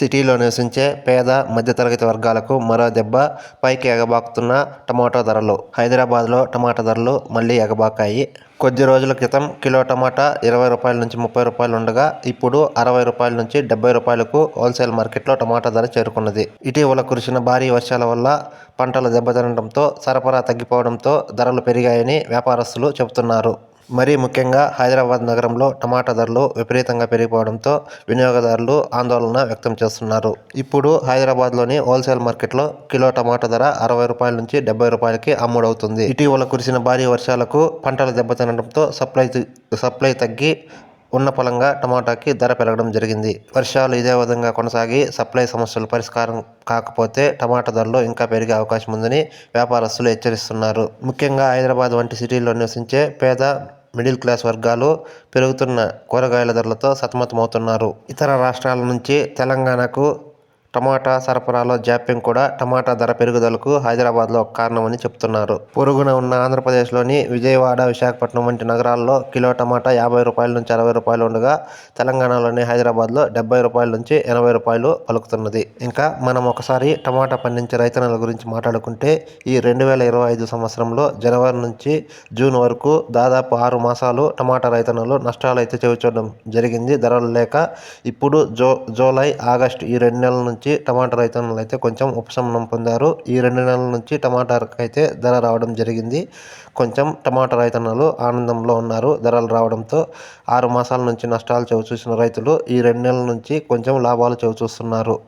సిటీలో నివసించే పేద మధ్యతరగతి వర్గాలకు మరో దెబ్బ పైకి ఎగబాకుతున్న టమాటో ధరలు. హైదరాబాద్లో టమాటా ధరలు మళ్ళీ ఎగబాకాయి. కొద్ది రోజుల క్రితం కిలో టమాటా ఇరవై రూపాయల నుంచి ముప్పై రూపాయలు ఉండగా ఇప్పుడు అరవై రూపాయల నుంచి డెబ్బై రూపాయలకు హోల్సేల్ మార్కెట్లో టమాటా ధర చేరుకున్నది. ఇటీవల కురిసిన భారీ వర్షాల వల్ల పంటలు దెబ్బతినడంతో సరఫరా తగ్గిపోవడంతో ధరలు పెరిగాయని వ్యాపారస్తులు చెబుతున్నారు. మరీ ముఖ్యంగా హైదరాబాద్ నగరంలో టమాటా ధరలు విపరీతంగా పెరిగిపోవడంతో వినియోగదారులు ఆందోళన వ్యక్తం చేస్తున్నారు. ఇప్పుడు హైదరాబాద్లోని హోల్సేల్ మార్కెట్లో కిలో టమాటా ధర అరవై రూపాయల నుంచి డెబ్బై రూపాయలకి అమ్ముడవుతుంది. ఇటీవల కురిసిన భారీ వర్షాలకు పంటలు దెబ్బతినడంతో సప్లై సప్లై తగ్గి ఉన్న పొలంగా టమాటాకి ధర పెరగడం జరిగింది. వర్షాలు ఇదే విధంగా కొనసాగి సప్లై సమస్యలు పరిష్కారం కాకపోతే టమాటా ధరలు ఇంకా పెరిగే అవకాశం ఉందని వ్యాపారస్తులు హెచ్చరిస్తున్నారు. ముఖ్యంగా హైదరాబాద్ వంటి సిటీల్లో నివసించే పేద మిడిల్ క్లాస్ వర్గాలు పెరుగుతున్న కూరగాయల ధరలతో సతమతమవుతున్నారు. ఇతర రాష్ట్రాల నుంచి తెలంగాణకు టమాటా సరఫరాలో జాప్యం కూడా టమాటా ధర పెరుగుదలకు హైదరాబాద్లో ఒక కారణమని చెబుతున్నారు పొరుగున ఉన్న ఆంధ్రప్రదేశ్లోని విజయవాడ విశాఖపట్నం వంటి నగరాల్లో కిలో టమాటా యాభై రూపాయల నుంచి అరవై రూపాయలు ఉండగా తెలంగాణలోని హైదరాబాద్లో డెబ్బై రూపాయల నుంచి ఎనభై రూపాయలు పలుకుతున్నది. ఇంకా మనం ఒకసారి టమాటా పండించే రైతన్నల గురించి మాట్లాడుకుంటే ఈ రెండు వేల ఇరవై ఐదు సంవత్సరంలో జనవరి నుంచి జూన్ వరకు దాదాపు ఆరు మాసాలు టమాటా రైతన్నలు నష్టాలు అయితే చూడడం జరిగింది. ధరలు లేక ఇప్పుడు జూ జూలై ఆగస్టు ఈ రెండు నెలల నుంచి టమాటా రైతన్నలు అయితే కొంచెం ఉపశమనం పొందారు. ఈ రెండు నెలల నుంచి టమాటాకి అయితే ధర రావడం జరిగింది. కొంచెం టమాటా రైతన్నలు ఆనందంలో ఉన్నారు. ధరలు రావడంతో ఆరు మాసాల నుంచి నష్టాలు చవిచూసిన రైతులు ఈ రెండు నెలల నుంచి కొంచెం లాభాలు చవిచూస్తున్నారు.